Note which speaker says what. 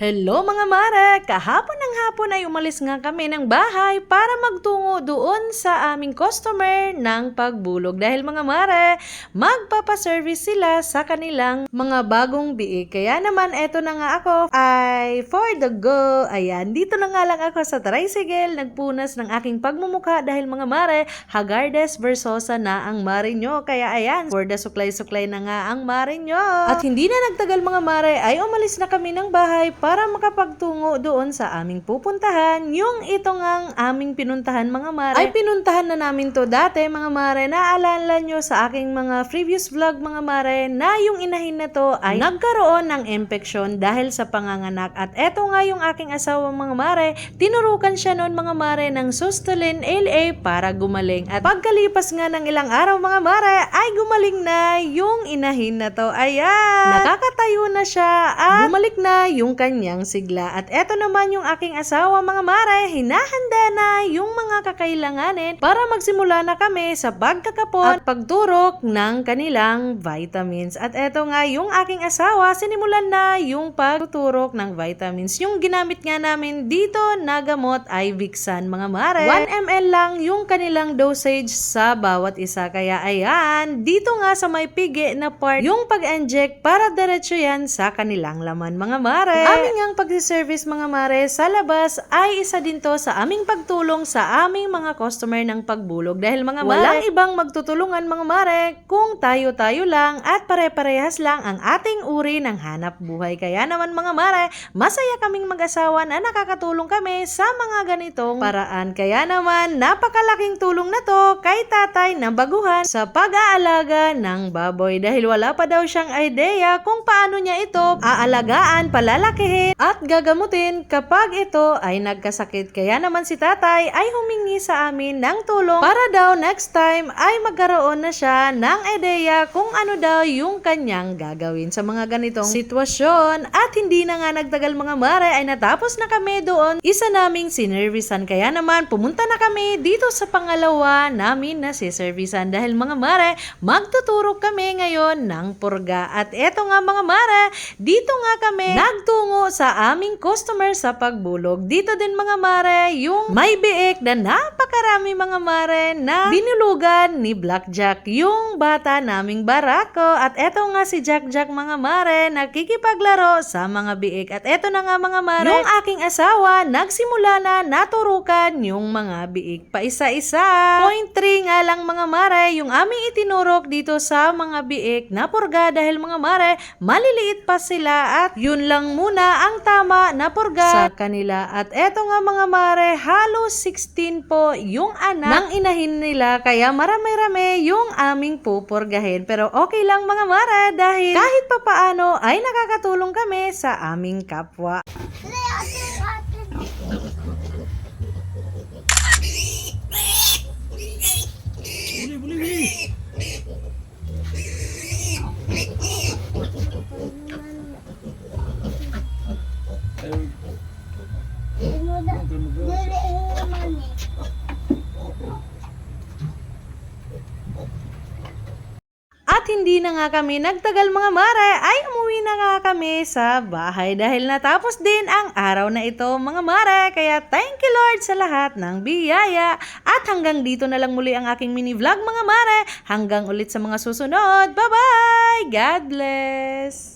Speaker 1: Hello mga mare! Kahapon ng hapon ay umalis nga kami ng bahay para magtungo doon sa aming customer ng pagbulog. Dahil mga mare, magpapaservice sila sa kanilang mga bagong biig. Kaya naman, eto na nga ako ay for the go. Ayan, dito na nga lang ako sa tricycle, nagpunas ng aking pagmumuka dahil mga mare, Hagardes Versosa na ang mare nyo. Kaya ayan, for the suklay-suklay na nga ang mare nyo. At hindi na nagtagal mga mare, ay umalis na kami ng bahay para makapagtungo doon sa aming pupuntahan. Yung ito ngang aming pinuntahan mga mare, ay pinuntahan na namin to dati mga mare. Naalala nyo sa aking mga previous vlog mga mare na yung inahin na to ay nagkaroon ng infection dahil sa panganganak. At eto nga yung aking asawa mga mare, tinurukan siya noon mga mare ng Sustolin LA para gumaling. At pagkalipas nga ng ilang araw mga mare, ay gumaling na yung inahin na to. Ayan! Nakakatayo na siya at bumalik na yung kanyang sigla. At eto naman yung aking asawa mga mare, hinahanda na yung mga kakailanganin para magsimula na kami sa pagkakapon at pagturok ng kanilang vitamins. At eto nga yung aking asawa, sinimulan na yung pagtuturok ng vitamins. Yung ginamit nga namin dito na gamot ay Vixan mga mare. 1 ml lang yung kanilang dosage sa bawat isa. Kaya ayan, dito nga sa may pigi na part, yung pag-inject para diretso yan sa kanilang laman mga mare. Aming ang pag-service mga mare sa labas ay isa din to sa aming pagtulong sa aming mga customer ng pagbulog. Dahil mga mare, walang ibang magtutulungan mga mare kung tayo-tayo lang at pare-parehas lang ang ating uri ng hanap buhay. Kaya naman mga mare, masaya kaming mag-asawa na nakakatulong kami sa mga ganitong paraan. Kaya naman, napakalaking tulong na to kay tatay na baguhan sa pag-aalaga ng baboy dahil wala pa daw siyang idea kung paano niya ito aalagaan, palalakihin at gagamutin kapag ito ay nagkasakit. Kaya naman si tatay ay humingi sa amin ng tulong para daw next time ay magkaroon na siya ng idea kung ano daw yung kanyang gagawin sa mga ganitong sitwasyon at hindi na nga nagtagal mga mare ay natapos na kami doon. Isa naming sinervisan kaya naman pumunta na kami dito sa pangalawa namin na siservisan dahil mga mare magtuturo kami ngayon ng purga. At eto nga mga mare dito nga kami nagtungo sa aming customer sa pagbulog. Dito din mga mare yung may biik na napakarami mga mare na binulugan ni Blackjack yung bata naming barako. At eto nga si Jack Jack mga mare nakikipaglaro sa mga biik. At eto na nga mga mare. Yung aking asawa nagsimula na naturukan yung mga biik pa isa-isa. Point 3 nga lang mga mare yung aming itinurok dito sa mga biik na purga dahil mga mare maliliit pa sila at yun lang muna ang tama na purga sa kanila. At eto nga mga mare halos 16 po yung anak ng inahin nila. Kaya marami-rami yung aming pupurgahin. Pero okay lang mga mare dahil kahit papaano ay nakakatulong kami sa aming kapwa At hindi na nga kami nagtagal mga mare ay umuwi na nga kami sa bahay dahil natapos din ang araw na ito mga mare. Kaya thank you Lord sa lahat ng biyaya. At hanggang dito na lang muli ang aking mini vlog mga mare. Hanggang ulit sa mga susunod. Bye bye! God bless!